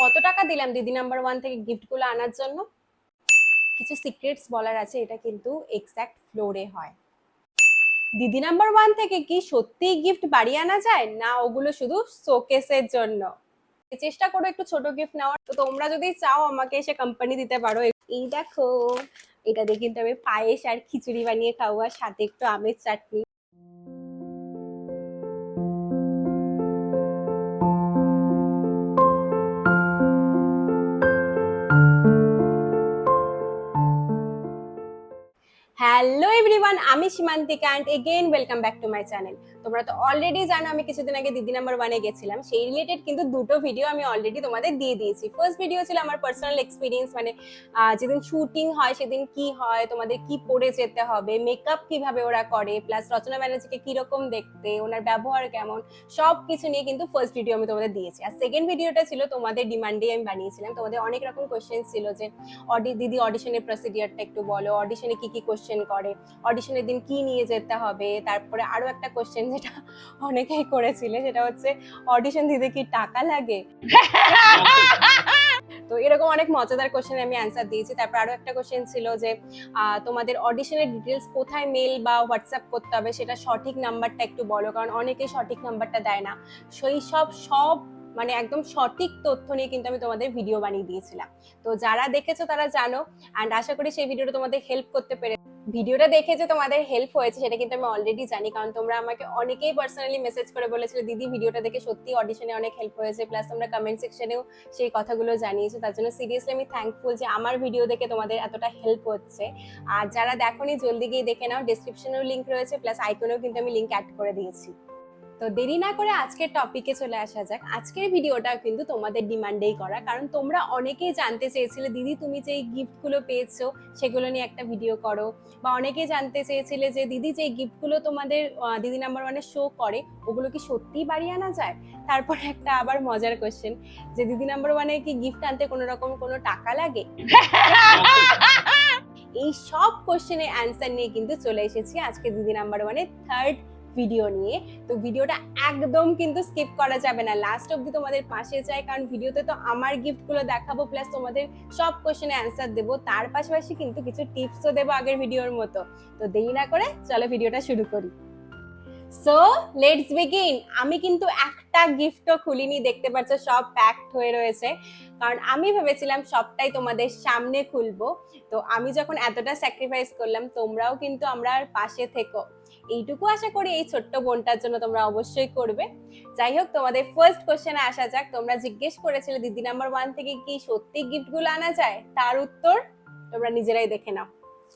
কত টাকা দিলাম দিদি নাম্বার ওয়ান থেকে গিফটগুলো আনার জন্য? কিছু সিক্রেটস বলার আছে, এটা কিন্তু এক্স্যাক্ট ফ্লোরে হয়। দিদি নাম্বার ওয়ান থেকে কি সত্যিই গিফট বাড়ি আনা যায়? না, ওগুলো শুধু শোকেসের জন্য। চেষ্টা করো একটু ছোট গিফট নেওয়ার। তো তোমরা যদি চাও আমাকে এসে কোম্পানি দিতে পারো। এই দেখো, এটা দিয়ে কিন্তু আমি পায়েস আর খিচুড়ি বানিয়ে আর সাথে একটু আমের চাটনি। এভরিওয়ান আমি Simantika and again welcome back to my channel তোমরা তো অলরেডি জানো, আমি কিছুদিন আগে দিদি নাম্বার ওয়ানে গেছিলাম। সেই রিলেটেড কিন্তু দুটো ভিডিও আমি অলরেডি তোমাদের দিয়ে দিয়েছি। ফার্স্ট ভিডিও ছিল আমার পার্সোনাল এক্সপিরিয়েন্স মানে যেদিন শুটিং হয়, সেদিন কি হয়, তোমাদের কি পরে যেতে হবে মেকআপ কীভাবে ওরা করে প্লাস রচনা ব্যানার্জিকে কীরকম দেখতে, ওনার ব্যবহার কেমন সব কিছু নিয়ে কিন্তু ফার্স্ট ভিডিও আমি তোমাদের দিয়েছি। আর সেকেন্ড ভিডিওটা ছিল তোমাদের ডিমান্ডে আমি বানিয়েছিলাম। তোমাদের অনেক রকম কোয়েশ্চেন ছিল যে অডি দিদি অডিশনের প্রসিডিওরটা একটু বলো অডিশনে কি কি কোশ্চেন করে অডিশনের দিন কি নিয়ে যেতে হবে? তারপরে আরও একটা কোশ্চেন যেটা অনেকেই করেছিলে, সেটা হচ্ছে অডিশন দিতে কি টাকা লাগে? তো এরকম অনেক মজাদার কোশ্চেন আমি অ্যান্সার দিয়েছি। তারপর আরও একটা কোশ্চেন ছিল যে তোমাদের অডিশনের ডিটেলস কোথায় মেল বা হোয়াটসঅ্যাপ করতে হবে? সেটা সঠিক নাম্বারটা একটু বলো, কারণ অনেকেই সঠিক নাম্বারটা দেয় না। সেই সব সব মানে একদম সঠিক তথ্য নিয়ে কিন্তু আমি তোমাদের ভিডিও বানিয়ে দিয়েছিলাম। তো যারা দেখেছ তারা জানো অ্যান্ড আশা করি সেই ভিডিওটা তোমাদের হেল্প করতে পেরে ভিডিওটা দেখে যে তোমাদের হেল্প হয়েছে, সেটা কিন্তু আমি অলরেডি জানি। কারণ তোমরা আমাকে অনেকেই পার্সোনালি মেসেজ করে বলেছিলে, দিদি, ভিডিওটা দেখে সত্যি অডিশনে অনেক হেল্প হয়েছে। প্লাস তোমরা কমেন্ট সেকশনেও সেই কথাগুলো জানিয়েছো। তার জন্য সিরিয়াসলি আমি থ্যাঙ্কফুল যে আমার ভিডিও দেখে তোমাদের এতটা হেল্প হচ্ছে। আর যারা দেখোনি, জলদি গিয়ে দেখে নাও। ডিসক্রিপশনেও লিঙ্ক রয়েছে। প্লাস আইকনেও কিন্তু আমি লিঙ্ক অ্যাড করে দিয়েছি। তো দেরি না করে আজকের টপিকে চলে আসা যাক। আজকের ভিডিওটা কিন্তু তোমাদের ডিমান্ডেই করা। কারণ তোমরা অনেকেই জানতে চেয়েছিলে দিদি তুমি যে গিফটগুলো পেয়েছ সেগুলো নিয়ে একটা ভিডিও করো। বা অনেকেই জানতে চেয়েছিলে যে দিদি যে গিফটগুলো তোমাদের দিদি নাম্বার ওয়ানে শো করে ওগুলো কি সত্যিই বাড়িয়ে আনা যায়? তারপর একটা আবার মজার কোশ্চেন যে দিদি নাম্বার ওয়ানে কি গিফট আনতে কোনো রকম কোনো টাকা লাগে? এই সব কোশ্চেনের অ্যান্সার নিয়ে কিন্তু চলে এসেছি আজকে দিদি নাম্বার ওয়ানে থার্ড ভিডিও নিয়ে, তো ভিডিওটা একদম কিন্তু স্কিপ করা যাবে না। লাস্ট অবধি তোমাদের পাশে চাই কারণ ভিডিওতে তো আমার গিফটগুলো দেখাবো প্লাস তোমাদের সব কোশ্চেনে অ্যান্সার দেবো। তার পাশাপাশি কিন্তু কিছু টিপসও দেবো আগের ভিডিওর মতো। তো দেরি না করে চলো ভিডিওটা শুরু করি। সো লেটস বিগিন আমি কিন্তু একটা গিফটও খুলিনি, দেখতে পাচ্ছ সব প্যাকড হয়ে রয়েছে। কারণ আমি ভেবেছিলাম সবটাই তোমাদের সামনে খুলবো। তো আমি যখন এতটা স্যাক্রিফাইস করলাম, তোমরাও কিন্তু আমরা পাশে থেকো। এইটুকু আশা করি এই ছোট্ট বোনটার জন্য তোমরা অবশ্যই করবে। যাই হোক তোমাদের ফার্স্ট কোশ্চেনে আসা যাক। তোমরা জিজ্ঞেস করেছিলে দিদি নাম্বার ওয়ান থেকে কি সত্যি গিফটগুলো আনা যায়? তার উত্তর তোমরা নিজেরাই দেখে নাও।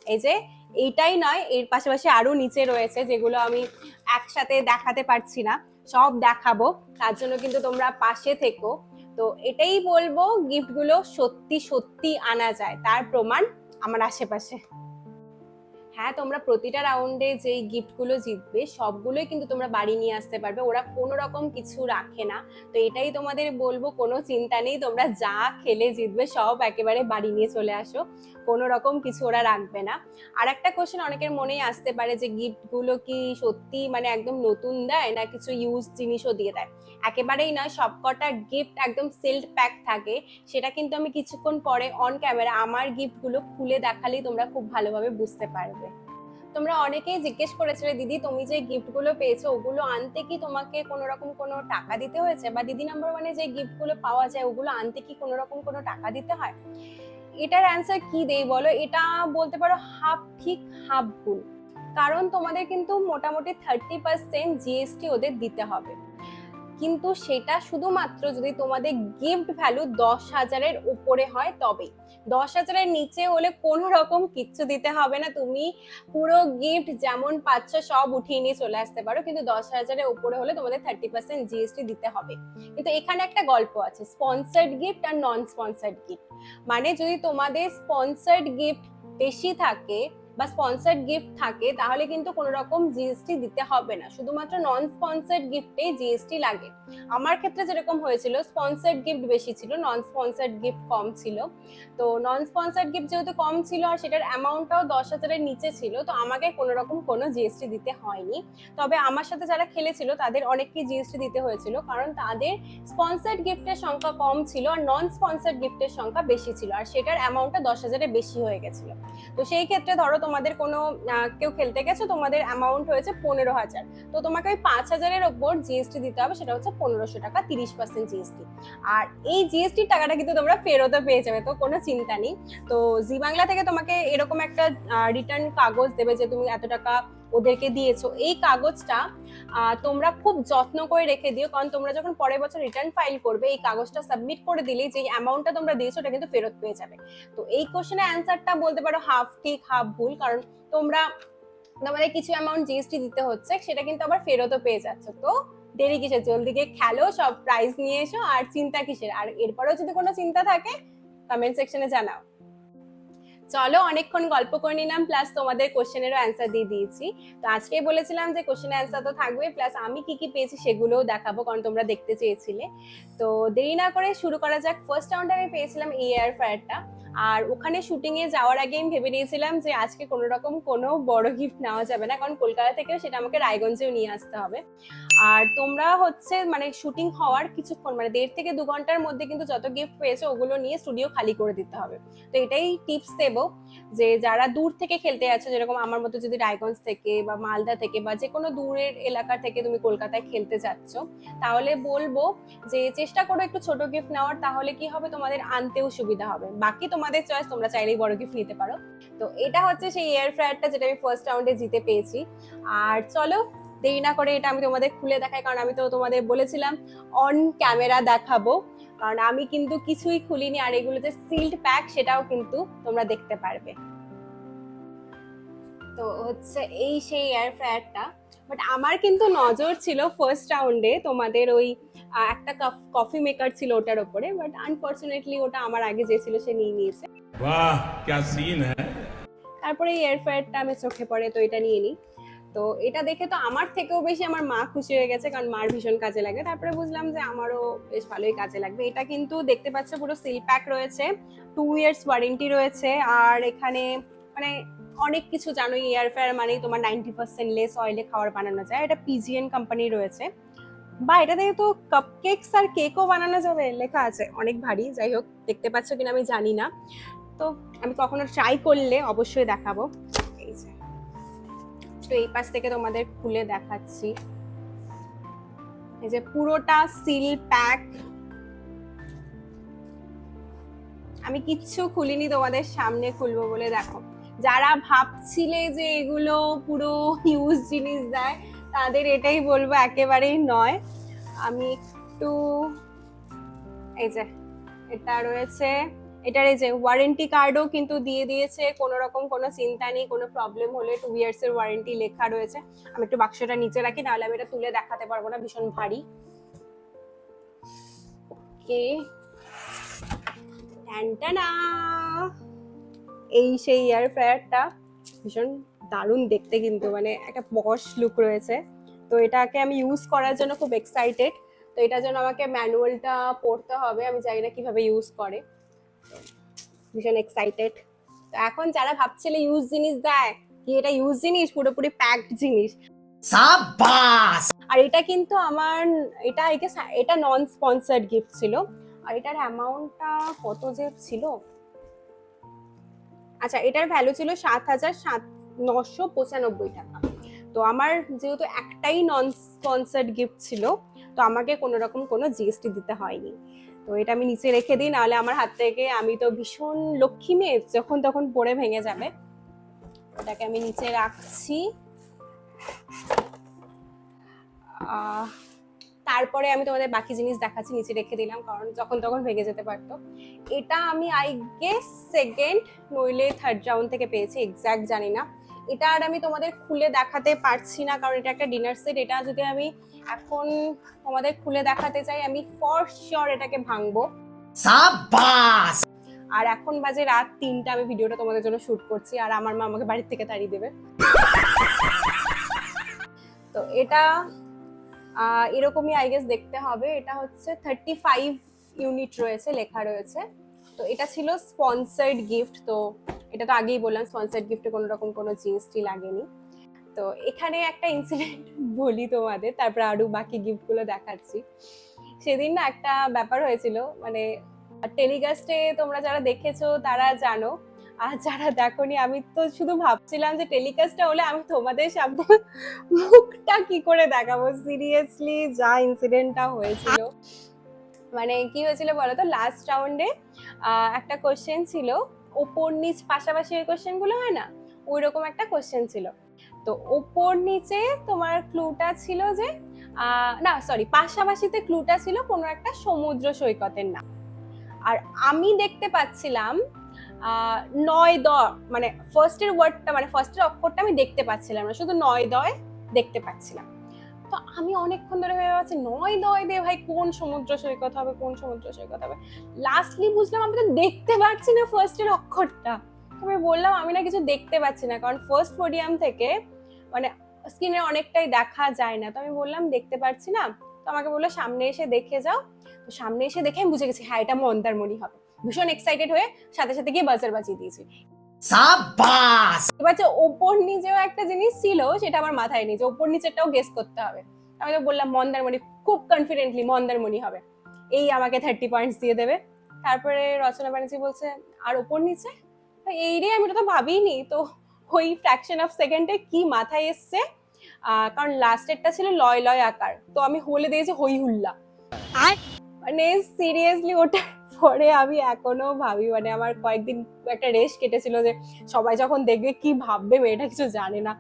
এই যে, এইটাই নয়, এর পাশাপাশি আরও নিচে রয়েছে যেগুলো আমি একসাথে দেখাতে পারছি না। সব দেখাবো। তার জন্য কিন্তু তোমরা পাশে থেকো। তো এটাই বলব গিফটগুলো সত্যি সত্যি আনা যায়। তার প্রমাণ আমার আশেপাশে। হ্যাঁ তোমরা প্রতিটা রাউন্ডে যেই গিফটগুলো জিতবে, সবগুলোই কিন্তু তোমরা বাড়ি নিয়ে আসতে পারবে। ওরা কোনো রকম কিছু রাখে না। তো এটাই তোমাদের বলব, কোনো চিন্তা নেই। তোমরা যা খেলে জিতবে, সব একেবারে বাড়ি নিয়ে চলে আসো। কোনো রকম কিছু ওরা রাখবে না। আর একটা কোশ্চেন অনেকের মনেই আসতে পারে যে গিফটগুলো কি সত্যি মানে একদম নতুন দেয় না কিছু ইউজ জিনিসও দিয়ে দেয়? একেবারেই নয়, সবকটা গিফট একদম সিল্ড প্যাক থাকে। সেটা কিন্তু আমি কিছুক্ষণ পরে অন ক্যামেরা আমার গিফটগুলো খুলে দেখালেই তোমরা খুব ভালোভাবে বুঝতে পারবে। তোমরা অনেকেই জিজ্ঞেস করেছিলে, দিদি, তুমি যে গিফটগুলো পেয়েছ, ওগুলো আনতে কি তোমাকে কোনো রকম কোনো টাকা দিতে হয়েছে? বা দিদি নাম্বার ওয়ানে যে গিফটগুলো পাওয়া যায়, ওগুলো আনতে কি কোনো রকম কোনো টাকা দিতে হয়? এটার অ্যান্সার কি দেই বলো? এটা বলতে পারো হাফ ঠিক হাফ ভুল। কারণ তোমাদের কিন্তু মোটামুটি থার্টি পার্সেন্ট জিএসটি ওদের দিতে হবে। কিন্তু সেটা শুধুমাত্র যদি তোমাদের গিফট ভ্যালু দশ হাজারের উপরে হয় তবে দশ হাজারের নিচে হলে কোনো রকম কিচ্ছু দিতে হবে না। তুমি পুরো গিফট যেমন পাচ্ছ সব উঠিয়ে নিয়ে চলে আসতে পারো। কিন্তু দশ হাজারের উপরে হলে তোমাদের থার্টি পার্সেন্ট জিএসটি দিতে হবে। কিন্তু এখানে একটা গল্প আছে স্পন্সার্ড গিফট আর নন স্পন্সার্ড গিফট মানে যদি তোমাদের স্পন্সার্ড গিফট বেশি থাকে বা স্পন্সার্ড গিফট থাকে, তাহলে কিন্তু কোনো রকম জিএসটি দিতে হবে না। শুধুমাত্র নন স্পন্সার্ড গিফটে জিএসটি লাগে। আমার ক্ষেত্রে যেরকম হয়েছিল স্পন্সার্ড গিফট বেশি ছিল নন স্পন্সার্ড গিফট কম ছিল। তো নন স্পন্সার্ড গিফট যেহেতু কম ছিল আর সেটার অ্যামাউন্টটাও দশ হাজারের নিচে ছিল, তো আমাকে কোনো রকম কোনো জিএসটি দিতে হয়নি। তবে আমার সাথে যারা খেলেছিল, তাদের অনেককেই জিএসটি দিতে হয়েছিল, কারণ তাদের স্পন্সার্ড গিফটের সংখ্যা কম ছিল আর নন স্পন্সার্ড গিফটের সংখ্যা বেশি ছিল, আর সেটার অ্যামাউন্টটা দশ হাজারের বেশি হয়ে গেছিল। তো সেই ক্ষেত্রে ধরো তোমাদের কোনো কেউ খেলতে গেছো, তোমাদের অ্যামাউন্ট হয়েছে পনেরো হাজার। তো তোমাকে ওই পাঁচ হাজারের ওপর জিএসটি দিতে হবে, সেটা হচ্ছে পনেরোশো টাকা, তিরিশ পার্সেন্ট জিএসটি আর এই জিএসটির টাকাটা কিন্তু তোমরা ফেরতও পেয়ে যাবে, তো কোনো চিন্তা নেই। তো জি বাংলা থেকে তোমাকে এরকম একটা রিটার্ন কাগজ দেবে যে তুমি এত টাকা ওদেরকে দিয়েছ। এই কাগজটা তোমরা খুব যত্ন করে রেখে দিও, কারণ তোমরা যখন পরের বছর রিটার্ন ফাইল করবে, এই কাগজটা সাবমিট করে দিলেই যে অ্যামাউন্টটা তোমরা দিয়েছ, ওটা কিন্তু ফেরত পেয়ে যাবে। তো এই কোশ্চেনের অ্যান্সারটা বলতে পারো হাফ ঠিক হাফ ভুল, কারণ তোমরা তোমাদের কিছু অ্যামাউন্ট জিএসটি দিতে হচ্ছে, সেটা কিন্তু আবার ফেরতও পেয়ে যাচ্ছে। তো দেরি কিসের? জলদি গিয়ে খেলো, সব প্রাইজ নিয়ে এসো, আর চিন্তা কিসের? আর এরপরেও যদি কোনো চিন্তা থাকে কমেন্ট সেকশনে জানাও। চলো অনেকক্ষণ গল্প করে নিলাম প্লাস তোমাদের কোশ্চেনেরও অ্যান্সার দিয়ে দিয়েছি। তো আজকে বলেছিলাম যে কোশ্চেনের অ্যান্সার তো থাকবে প্লাস আমি কি কি পেয়েছি সেগুলোও দেখাবো, কারণ তোমরা দেখতে চেয়েছিলে। তো দেরি না করে শুরু করা যাক। ফার্স্ট রাউন্ডে আমি পেয়েছিলাম এয়ার ফায়ারটা আর ওখানে শুটিং এ যাওয়ার আগে আমি ভেবে নিয়েছিলাম যে আজকে কোনো রকম কোনো বড় গিফট নেওয়া যাবে না। কারণ কলকাতা থেকেও সেটা আমাকে রায়গঞ্জেও নিয়ে আসতে হবে। আর তোমরা হচ্ছে মানে শুটিং হওয়ার কিছুক্ষণ মানে দেড় থেকে দু ঘণ্টার মধ্যে কিন্তু যত গিফট পেয়েছ ওগুলো নিয়ে স্টুডিও খালি করে দিতে হবে। তো এটাই টিপস দেবো। যে যারা দূর থেকে খেলতে যাচ্ছ, যেরকম আমার মতো যদি রায়গঞ্জ থেকে বা মালদা থেকে বা যে কোনো দূরের এলাকা থেকে তুমি কলকাতায় খেলতে যাচ্ছ, তাহলে বলব যে চেষ্টা করো একটু ছোট গিফট নেওয়ার, তাহলে কি হবে তোমাদের আনতেও সুবিধা হবে। বাকি তোমাদের চয়েস তোমরা চাইলেই বড় গিফট নিতে পারো। তো এটা হচ্ছে সেই এয়ার ফ্রায়ারটা যেটা আমি ফার্স্ট রাউন্ডে জিতে পেয়েছি। আর চলো, দেরি না করে এটা আমি তোমাদের খুলে দেখাই, কারণ আমি তো তোমাদের বলেছিলাম অন ক্যামেরা দেখাবো। কারণ আমি কিন্তু কিছুই খুলিনি আর এগুলো যে সিল্ড প্যাক সেটাও কিন্তু তোমরা দেখতে পারবে। তো হচ্ছে এই সেই এয়ার ফ্রায়ারটা বাট আমার কিন্তু নজর ছিল ফার্স্ট রাউন্ডে তোমাদের ওই একটা কফি মেকার ছিল ওটার ওপরে। বাট আনফরচুনেটলি ওটা আমার আগে যে ছিল সে নিয়ে নিয়েছে। বাহ কি সিন হ্যায় তারপরে এয়ার ফ্রায়ারটা আমি চোখে পড়ে তো এটা নিয়ে নিই। তো এটা দেখে তো আমার থেকেও বেশি আমার মা খুশি হয়ে গেছে, কারণ মার ভীষণ কাজে লাগে। তারপরে বুঝলাম যে আমারও বেশ ভালোই কাজে লাগবে। এটা কিন্তু দেখতে পাচ্ছ পুরো সিল প্যাক রয়েছে টু ইয়ার্স ওয়ারেন্টি রয়েছে, আর এখানে মানে অনেক কিছু জানো এয়ার ফ্রায়ার মানেই তোমার নাইনটি পার্সেন্ট লেস অয়েলে খাবার বানানো যায়। এটা পিজিএন কোম্পানি রয়েছে। বা এটা থেকে তো কাপ কেকস আর কেকও বানানো যাবে, লেখা আছে, অনেক ভারী, যাই হোক, দেখতে পাচ্ছ কিনা আমি জানি না। তো আমি কখনো ট্রাই করলে অবশ্যই দেখাবো। তো এই পাশ থেকে তোমাদের খুলে দেখাচ্ছি। এই যে পুরোটা সিল প্যাক। আমি কিচ্ছু খুলিনি তোমাদের সামনে খুলবো বলে, দেখো। যারা ভাবছিলে যে এগুলো পুরো ইউজ জিনিস দেয়, তাদের এটাই বলব, একেবারেই নয়। আমি একটু, এই যে, এটা রয়েছে। এটার এই যে ওয়ারেন্টি কার্ডও কিন্তু দিয়ে দিয়েছে, কোনো রকম কোনো চিন্তা নেই, কোনো প্রবলেম হলে টু ইয়ার্স এর ওয়ারেন্টি লেখা রয়েছে। আমি একটু বাক্সটা নিচে রাখি, নাহলে আমি এটা তুলে দেখাতে পারব না, ভীষণ ভারী। ওকে। ট্যান্টানা এই সেই এয়ার ফ্রায়ারটা ভীষণ দারুণ দেখতে কিন্তু মানে একটা পশ লুক রয়েছে। তো এটাকে আমি ইউজ করার জন্য খুব এক্সাইটেড তো এটার জন্য আমাকে ম্যানুয়ালটা পড়তে হবে, আমি জানি না কীভাবে ইউজ করে। ভীষণ এক্সাইটেড তো এখন যারা ভাবছিলে ইউজ জিনিস দেয় কি এটা ইউজ জিনিস? পুরোপুরি প্যাকড জিনিস। সাবাস আর এটা কিন্তু আমার এটা একে এটা নন স্পন্সার্ড গিফট ছিল। আর এটার অ্যামাউন্টটা কত যে ছিল? আচ্ছা এটার ভ্যালু ছিল সাত হাজার সাত নশো পঁচানব্বই টাকা। তো আমার যেহেতু একটাই নন স্পন্সার্ড গিফট ছিল তো আমাকে কোনো রকম কোনো জিএসটি দিতে হয়নি। তো এটা আমি নিচে রেখে দিই, নাহলে আমার হাত থেকে আমি তো ভীষণ লক্ষ্মী মেয়ে, যখন তখন পড়ে ভেঙে যাবে। এটাকে আমি নিচে রাখছি। তারপরে আমি তোমাদের বাকি জিনিস দেখাচ্ছি, নিচে রেখে দিলাম, কারণ যখন তখন ভেঙে যেতে পারতো। এটা আমি আই গেস সেকেন্ড নইলে থার্ড রাউন্ড থেকে পেয়েছি এক্স্যাক্ট জানি না। এটা আর আমি তোমাদের খুলে দেখাতে পারছি না কারণ এটা একটা ডিনার সেট এটা যদি আমি এখন তোমাদের খুলে দেখাতে চাই আমি ফর শিওর এটাকে ভাঙবো। সাবাস আর এখন বাজে রাত তিনটা আমি ভিডিওটা তোমাদের জন্য শুট করছি আর আমার মা আমাকে বাড়ির থেকে তাড়িয়ে দেবে। তো এটা এরকমই আই গেস দেখতে হবে। এটা হচ্ছে থার্টি ফাইভ ইউনিট রয়েছে লেখা রয়েছে। তো এটা ছিল স্পন্সার্ড গিফট তো এটা তো আগেই বললাম স্পন্সার্ড গিফটে কোনো রকম কোনো জিএসটি লাগেনি। তো এখানে একটা ইনসিডেন্ট বলি তোমাদের, তারপর আরও বাকি গিফটগুলো দেখাচ্ছি। সেদিন না একটা ব্যাপার হয়েছিল মানে টেলিকাস্টে তোমরা যারা দেখেছ তারা জানো, আর যারা দেখোনি আমি তো শুধু ভাবছিলাম যে টেলিকাস্টটা হলে আমি তোমাদের সামনে মুখটা কি করে দেখাবো? সিরিয়াসলি যা ইনসিডেন্টটা হয়েছিল। মানে কি হয়েছিল বলো তো? লাস্ট রাউন্ডে একটা কোশ্চেন ছিল ওপর নিচ পাশাপাশি ওই কোশ্চেনগুলো হয় না? ওই রকম একটা কোশ্চেন ছিল। তো ওপর নিচে তোমার ক্লুটা ছিল যে না সরি পাশাপাশিতে ক্লুটা ছিল কোনো একটা সমুদ্র সৈকতের নাম। আর আমি দেখতে পাচ্ছিলাম নয় দ মানে ফার্স্টের ওয়ার্ডটা মানে ফার্স্টের অক্ষরটা আমি দেখতে পাচ্ছিলাম না, শুধু নয় দয় দেখতে পাচ্ছিলাম। তো আমি অনেকক্ষণ ধরে ভেবে পাচ্ছি নয় দয় দে ভাই কোন সমুদ্র সৈকত হবে, কোন সমুদ্র সৈকত হবে? লাস্টলি বুঝলাম আমি তো দেখতে পাচ্ছি না ফার্স্টের অক্ষরটা। আমি বললাম, আমি না কিছু দেখতে পাচ্ছি না, কারণ ফার্স্ট পোডিয়াম থেকে মানে স্ক্রিনে অনেকটাই দেখা যায় না। তো আমি বললাম, দেখতে পাচ্ছি না। তো আমাকে বলল, সামনে এসে দেখে যাও। তো সামনে এসে দেখে আমি বুঝে গেছি হ্যাঁ এটা মন্দারমণি হবে। ভীষণ এক্সাইটেড হয়ে সাথে সাথে গিয়ে বাজার বাজিয়ে দিয়েছি। সাবাস এবার যে ওপর নিচেও একটা জিনিস ছিল সেটা আমার মাথায় নেই যে ওপর নিচেরটাও গেস করতে হবে। আমি তো বললাম মন্দারমণি খুব কনফিডেন্টলি মন্দারমণি হবে। এই আমাকে থার্টি পয়েন্টস দিয়ে দেবে। তারপরে রচনা ব্যানার্জি বলছে আর ওপর নিচে? এই রে আমি তো ভাবিনি তো ওই ফ্র্যাকশন অফ সেকেন্ডে কি মাথায় এসছে? কারণ লাস্টেরটা ছিল লয় লয় আকার তো আমি হলে দিয়েছি হই হুল্লা মানে সিরিয়াসলি ওটা পরে আমি এখনও ভাবি মানে আমার কয়েকদিন একটা রেস্ট কেটেছিল যে সবাই যখন দেখবে কি ভাববে মেয়েটা কিছু জানে না।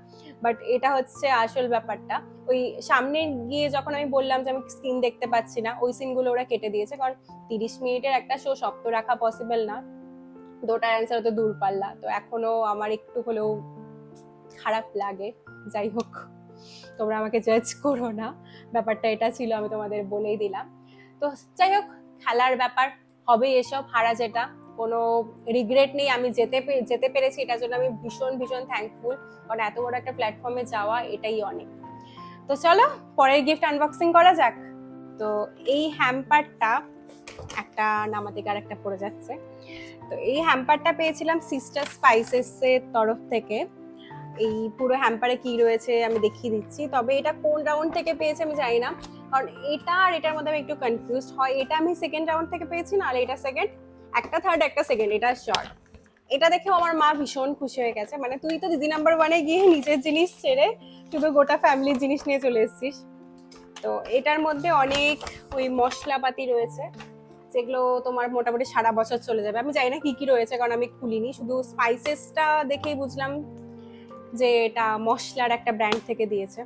বাট এটা হচ্ছে আসল ব্যাপারটা। ওই সামনে গিয়ে যখন আমি বললাম যে আমি স্ক্রিন দেখতে পাচ্ছি না, ওই সিনগুলো ওরা কেটে দিয়েছে। কারণ তিরিশ মিনিটের একটা শো সব তো রাখা পসিবল না। দুটার অ্যান্সার তো দূর পাল্লা। তো এখনও আমার একটু হলেও খারাপ লাগে। যাই হোক, তোমরা আমাকে জাজ করো না। ব্যাপারটা এটা ছিল, আমি তোমাদের বলেই দিলাম। তো যাই হোক, খেলার ব্যাপার। হবে এসব, হারা যেটা। কোনো রিগ্রেট নেই, আমি যেতে যেতে পেরেছি, এটার জন্য আমি ভীষণ ভীষণ থ্যাঙ্কফুল কারণ এত বড় একটা প্ল্যাটফর্মে যাওয়া, এটাই অনেক। তো চলো, পরের গিফট আনবক্সিং করা যাক। তো এই হ্যাম্পারটা একটা নামা আর একটা পড়ে যাচ্ছে। তো এই হ্যাম্পারটা পেয়েছিলাম সিস্টার স্পাইসেসের তরফ থেকে। এই পুরো হ্যাম্পারে কি রয়েছে আমি দেখিয়ে দিচ্ছি। তবে এটা কোন রাউন্ড থেকে পেয়েছে আমি জানি না। কারণ এটা আর এটার মধ্যে আমি একটু কনফিউজ হয় এটা আমি সেকেন্ড রাউন্ড থেকে পেয়েছি না আর এটা সেকেন্ড একটা থার্ড একটা সেকেন্ড এটা শর্ট এটা দেখেও আমার মা ভীষণ খুশি হয়ে গেছে। মানে তুই তো দিদি নাম্বার ওয়ানে গিয়ে নিজের জিনিস ছেড়ে শুধু গোটা ফ্যামিলির জিনিস নিয়ে চলে এসেছিস। তো এটার মধ্যে অনেক ওই মশলাপাতি রয়েছে, যেগুলো তোমার মোটামুটি সারা বছর চলে যাবে। আমি জানি না কি কি রয়েছে, কারণ আমি খুলিনি। শুধু স্পাইসেসটা দেখেই বুঝলাম যে এটা মশলার একটা ব্র্যান্ড থেকে দিয়েছে।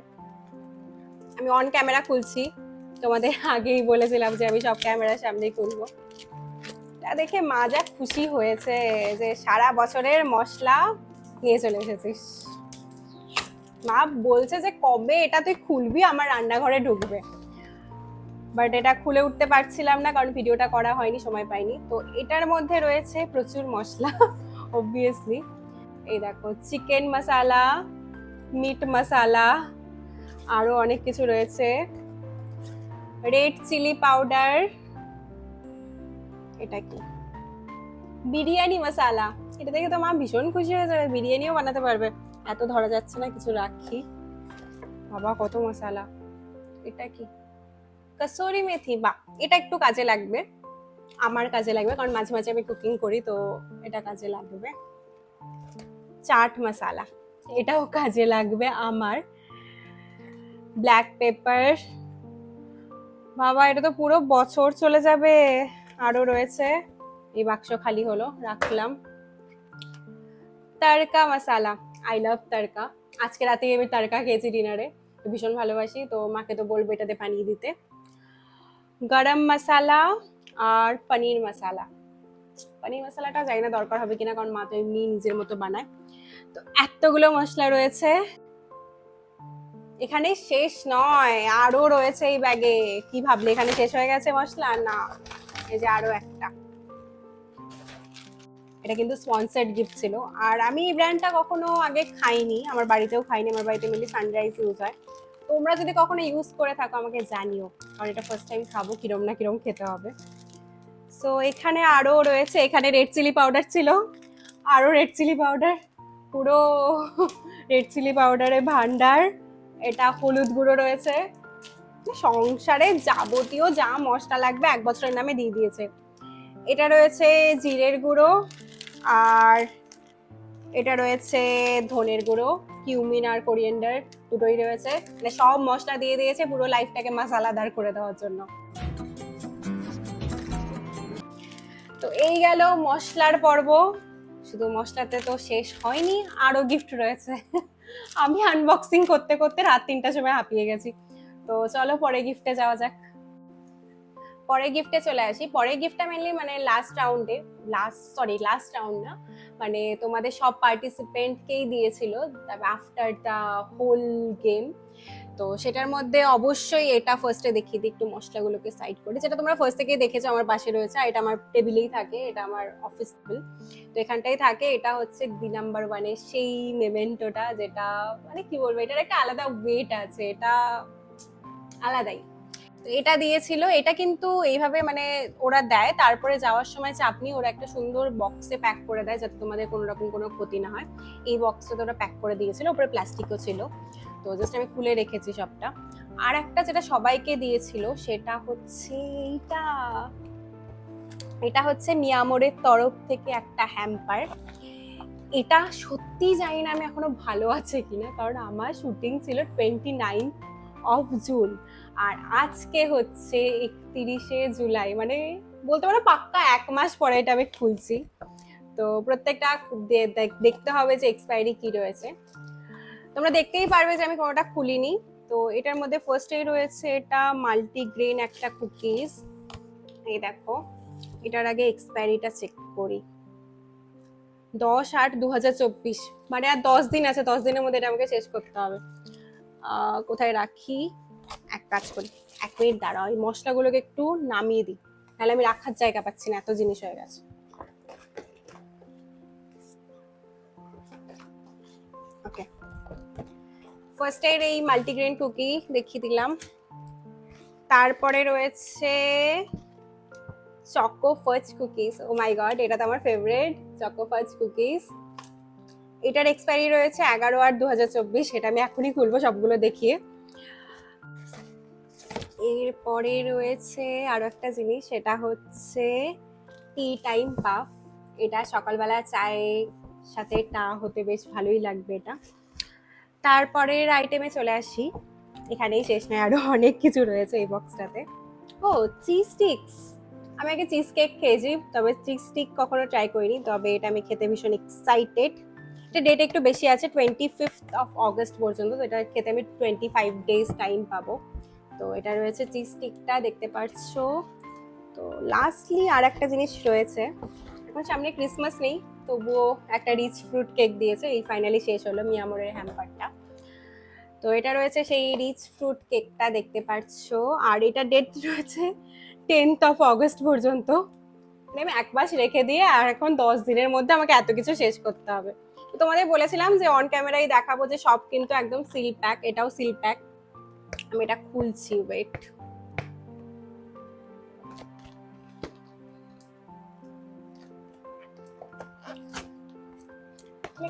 আমি অন ক্যামেরা খুলছি। তোমাদের আগেই বলেছিলাম যে আমি সব ক্যামেরার সামনেই খুলবো। তা দেখে মা যা খুশি হয়েছে যে সারা বছরের মশলা নিয়ে চলে এসেছিস মা বলছে যে কবে এটা তুই খুলবি? আমার রান্নাঘরে ঢুকবে। বাট এটা খুলে উঠতে পারছিলাম না কারণ ভিডিওটা করা হয়নি, সময় পাইনি। তো এটার মধ্যে রয়েছে প্রচুর মশলা অবভিয়াসলি এই দেখো চিকেন মশালা মিট মশালা আরও অনেক কিছু রয়েছে। রেড চিলি পাউডার এটা কি? বিরিয়ানি মশালা এটা দেখে তো মা ভীষণ খুশি হয়ে যাবে, বিরিয়ানিও বানাতে পারবে। এত ধরা যাচ্ছে না, কিছু রাখি। বাবা, কত মশালা এটা কি? কসুরি মেথি, বা, এটা একটু কাজে লাগবে। আমার কাজে লাগবে, কারণ মাঝে মাঝে আমি কুকিং করি, তো এটা কাজে লাগবে। চাট মশালা। এটাও কাজে লাগবে আমার। ব্ল্যাক পেপার বাবা, এটা তো পুরো বছর চলে যাবে। আরও রয়েছে। এই বাক্স খালি হলো, রাখলাম। তড়কা মশালা। I love tadka. আজকে রাতেই আমি তড়কা খেয়েছি ডিনারে ভীষণ ভালোবাসি, তো মাকে তো বলব এটাতে পানিয়ে দিতে। গরম মশালা আর পনির মশালা। পনির মশলাটা জানি না দরকার হবে কিনা, কারণ মা তো এমনি নিজের মতো বানায়। তো এতগুলো মশলা রয়েছে। এখানে শেষ নয়, আরও রয়েছে এই ব্যাগে কি ভাবলে, এখানে শেষ হয়ে গেছে মশলা? না, এই যে আরও একটা। এটা কিন্তু স্পন্সার্ড গিফট ছিল। আর আমি এই ব্র্যান্ডটা কখনো আগে খাইনি, আমার বাড়িতেও খাইনি, আমার বাড়িতে মেনলি সানরাইজ ইউজ হয়। তোমরা যদি কখনো ইউজ করে থাকো, আমাকে জানিও। কারণ এটা ফার্স্ট টাইম খাব, কিরম না কিরম খেতে হবে। সো এখানে আরও রয়েছে, এখানে রেড চিলি পাউডার ছিল। আরও রেড চিলি পাউডার পুরো রেড চিলি পাউডারের ভান্ডার এটা হলুদ গুঁড়ো রয়েছে। সংসারে যাবতীয় যা মশলা লাগবে এক বছরের নামে দিয়ে দিয়েছে। এটা রয়েছে জিরের গুঁড়ো আর এটা রয়েছে ধনের গুঁড়ো, কিউমিন আর কোরিয়েন্ডার দুটোই রয়েছে। মানে সব মশলা দিয়ে দিয়েছে পুরো লাইফটাকে মশলাদার করে দেওয়ার জন্য। তো এই গেল মশলার পর্ব। শুধু মশলাতে তো শেষ হয়নি, আরও গিফট রয়েছে। আমি আনবক্সিং করতে করতে রাত তিনটার সময় হাঁপিয়ে গেছি। তো চলো পরে গিফটে যাওয়া যাক। পরে গিফটে চলে আসি। পরে গিফটটা মেনলি মানে লাস্ট রাউন্ডে লাস্ট সরি লাস্ট রাউন্ড না। মানে তোমাদের সব পার্টিসিপেন্টকেই দিয়েছিল আফটার দ্য হোল গেম তো সেটার মধ্যে অবশ্যই এটা ফার্স্টে দেখিয়ে দিই, একটু মশলাগুলোকে সাইড করে। যেটা তোমরা ফার্স্ট থেকে দেখেছ, আমার পাশে রয়েছে, আর এটা আমার টেবিলেই থাকে, এটা আমার অফিস টেবিল তো এখানটাই থাকে, এটা হচ্ছে দি নাম্বার ওয়ানে সেই মেমেন্টোটা যেটা মানে কি বলব, এটার একটা আলাদা ওয়েট আছে, এটা আলাদাই। তো এটা দিয়েছিল, এটা কিন্তু এইভাবে মানে ওরা দেয়, তারপরে যাওয়ার সময় চাপনি ওরা একটা সুন্দর বক্সে প্যাক করে দেয়, যাতে তোমাদের কোনো রকম কোনো ক্ষতি না হয়। এই বক্সটাতে ওরা প্যাক করে দিয়েছিল, উপরে প্লাস্টিকও ছিল। তো জাস্ট আমি খুলে রেখেছি সবটা। আর একটা যেটা সবাইকে দিয়েছিল, সেটা হচ্ছে এইটা। এটা হচ্ছে মিয়ামোরের তরফ থেকে একটা হ্যাম্পার এটা সত্যি জানি না আমি এখনও ভালো আছে কিনা, কারণ আমার শুটিং ছিল টোয়েন্টি নাইন অফ জুন আর আজকে হচ্ছে একত্রিশে জুলাই মানে বলতে পারো পাক্কা এক মাস পরে এটা আমি খুলছি। তো প্রত্যেকটা দেখতে হবে যে এক্সপায়ারি কি রয়েছে। তোমরা দেখতেই পারবে যে আমি কোনোটা খুলিনি। তো এটার মধ্যে ফার্স্টেই রয়েছে এটা মাল্টিগ্রেন একটা কুকিজ এই দেখো, এটার আগে এক্সপায়ারিটা চেক করি। দশ আট দু হাজার চব্বিশ। মানে আর দশ দিন আছে, দশ দিনের মধ্যে এটা আমাকে শেষ করতে হবে। কোথায় রাখি? এক কাজ করি। এক মিনিট দাঁড়াও, এই মশলাগুলোকে একটু নামিয়ে দিই। নাহলে আমি রাখার জায়গা পাচ্ছি না, এত জিনিস হয়ে গেছে। ফার্স্ট এই মাল্টিগ্রেন কুকি দেখিয়ে দিলাম। তারপরে রয়েছে choco fudge cookies oh my god এটা তো আমার ফেভারিট চকো ফাজ কুকিজ এটার এক্সপায়ারি রয়েছে এগারো আট দু হাজার চব্বিশ সেটা আমি এখনই খুলবো সবগুলো দেখিয়ে। এরপরে রয়েছে আরও একটা জিনিস, সেটা হচ্ছে টি টাইম পাফ এটা সকালবেলা চায়ের সাথে টা হতে বেশ ভালোই লাগবে এটা। তারপরের আইটেমে চলে আসি। এখানেই শেষ নয়, আরও অনেক কিছু রয়েছে এই বক্সটাতে ও চিজ স্টিক্স আমি আগে চিজ কেক খেয়েছি, তবে চিজ স্টিক কখনো ট্রাই করিনি, তবে এটা আমি খেতে ভীষণ এক্সাইটেড এটা ডেট একটু বেশি আছে টোয়েন্টি ফিফথ অফ অগস্ট পর্যন্ত, তো এটা খেতে আমি টোয়েন্টি ফাইভ ডেজ টাইম পাবো। তো এটা রয়েছে চিজ স্টিকটা দেখতে পাচ্ছো তো লাস্টলি আর একটা জিনিস রয়েছে এখন সামনে ক্রিসমাস নেই, তবুও একটা রিচ ফ্রুট কেক দিয়েছে, এই ফাইনালি শেষ হলো মিয়ামোরের হ্যাম্পারটা তো এটা রয়েছে সেই রিচ ফ্রুট কেকটা দেখতে পাচ্ছো। আর এটা ডেট রয়েছে টেন্থ অফ অগস্ট পর্যন্ত। মানে আমি এক মাস রেখে দিয়ে আর এখন দশ দিনের মধ্যে আমাকে এত কিছু শেষ করতে হবে। তো তোমাদের বলেছিলাম যে অন ক্যামেরায় দেখাবো যে সব কিন্তু একদম সিল প্যাক এটাও সিল প্যাক আমি এটা খুলছি ওয়েট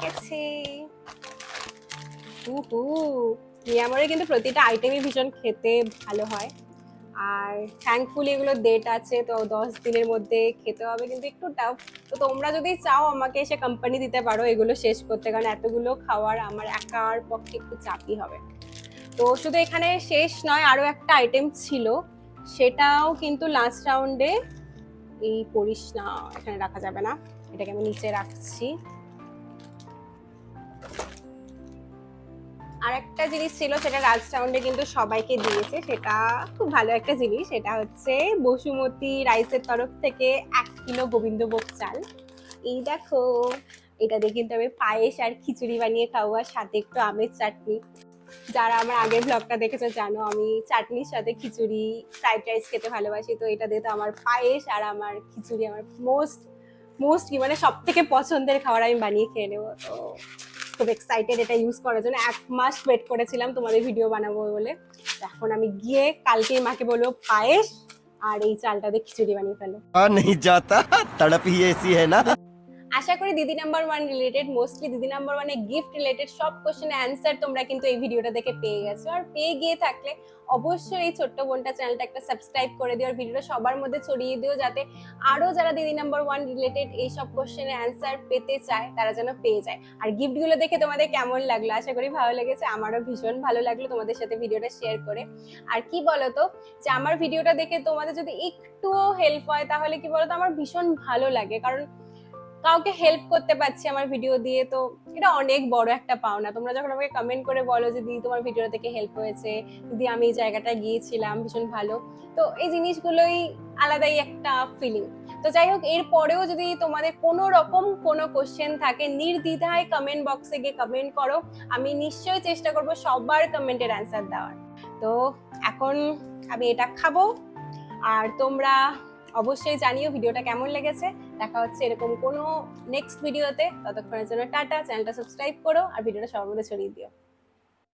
গেছে। উহু মিয়ামরে কিন্তু প্রতিটা আইটেমই ভীষণ খেতে ভালো হয়। আর থ্যাঙ্কফুলি এগুলো ডেট আছে, তো দশ দিনের মধ্যে খেতে হবে, কিন্তু একটু টাফ তো তোমরা যদি চাও আমাকে এসে কোম্পানি দিতে পারো, এগুলো শেষ করতে, কারণ এতগুলো খাওয়ার আমার একার পক্ষে একটু চাপই হবে। তো শুধু এখানে শেষ নয় আরও একটা আইটেম ছিল। সেটাও কিন্তু লাস্ট রাউন্ডে এই পড়িস না, এখানে রাখা যাবে না। এটাকে আমি নিচে রাখছি। আর একটা জিনিস ছিল, সেটা রাউন্ডে কিন্তু সবাইকে দিয়েছে, সেটা খুব ভালো একটা জিনিস, সেটা হচ্ছে বসুমতী রাইসের তরফ থেকে এক কিলো গোবিন্দভোগ চাল। এই দেখো, এটা দিয়ে কিন্তু আমি পায়েস আর খিচুড়ি বানিয়ে খাব, আর সাথে একটু আমের চাটনি। যারা আমার আগের ব্লগটা দেখেছ জানো, আমি চাটনির সাথে খিচুড়ি ফ্রাইড রাইস খেতে ভালোবাসি, তো এটা দিয়ে তো আমার পায়েস আর আমার খিচুড়ি আমার মোস্ট মোস্ট কি মানে সব থেকে পছন্দের খাবার আমি বানিয়ে খেয়ে নেব। তো খুব এক্সাইটেড এটা ইউজ করার জন্য। এক মাস ওয়েট করেছিলাম তোমাদের ভিডিও বানাবো বলে। এখন আমি গিয়ে কালকে মাকে বলব, পায়েস আর এই চালটা দিয়ে খিচুড়ি বানিয়ে ফেলো। আর নেই যাতা তড়প এসি হ্যাঁ না? আশা করি দিদি নাম্বার ওয়ান রিলেটেড মোস্টলি দিদি নাম্বার ওয়ানে গিফট রিলেটেড সব কোশ্চেন অ্যান্সার তোমরা কিন্তু এই ভিডিওটা দেখে পেয়ে গেছো। আর পেয়ে গিয়ে থাকলে অবশ্যই এই ছোট্ট বোনটা চ্যানেলটা একটা সাবস্ক্রাইব করে দিও, আর ভিডিওটা সবার মধ্যে ছড়িয়ে দিও যাতে আরও যারা দিদি নাম্বার ওয়ান রিলেটেড এই সব কোশ্চেনের অ্যান্সার পেতে চায়, তারা যেন পেয়ে যায়। আর গিফটগুলো দেখে তোমাদের কেমন লাগল? আশা করি ভালো লেগেছে, আমারও ভীষণ ভালো লাগল তোমাদের সাথে ভিডিওটা শেয়ার করে। আর কি বলতো, যে আমার ভিডিওটা দেখে তোমাদের যদি একটুও হেল্প হয়, তাহলে কি বলতো, আমার ভীষণ ভালো লাগে। কারণ কাউকে হেল্প করতে পারছি আমার ভিডিও দিয়ে, তো এটা অনেক বড় একটা পাওনা। তোমরা যখন আমাকে কমেন্ট করে বলো যে, দিদি, তোমার ভিডিও থেকে হেল্প হয়েছে। দিদি, আমি এই জায়গাটায় গিয়েছিলাম, ভীষণ ভালো। তো এই জিনিসগুলোই আলাদাই একটা ফিলিং তো যাই হোক এর পরেও যদি তোমাদের কোনো রকম কোনো কোশ্চেন থাকে, নির্দ্বিধায় কমেন্ট বক্সে গিয়ে কমেন্ট করো। আমি নিশ্চয়ই চেষ্টা করব সবার কমেন্টের অ্যান্সার দেওয়ার। তো এখন আমি এটা খাব। আর তোমরা অবশ্যই জানিও ভিডিওটা কেমন লেগেছে। দেখা হচ্ছে এরকম কোনো নেক্সট ভিডিওতে ততক্ষণের জন্য টাটা চ্যানেলটা সাবস্ক্রাইব করো আর ভিডিওটা সবার মধ্যে ছড়িয়ে দিও।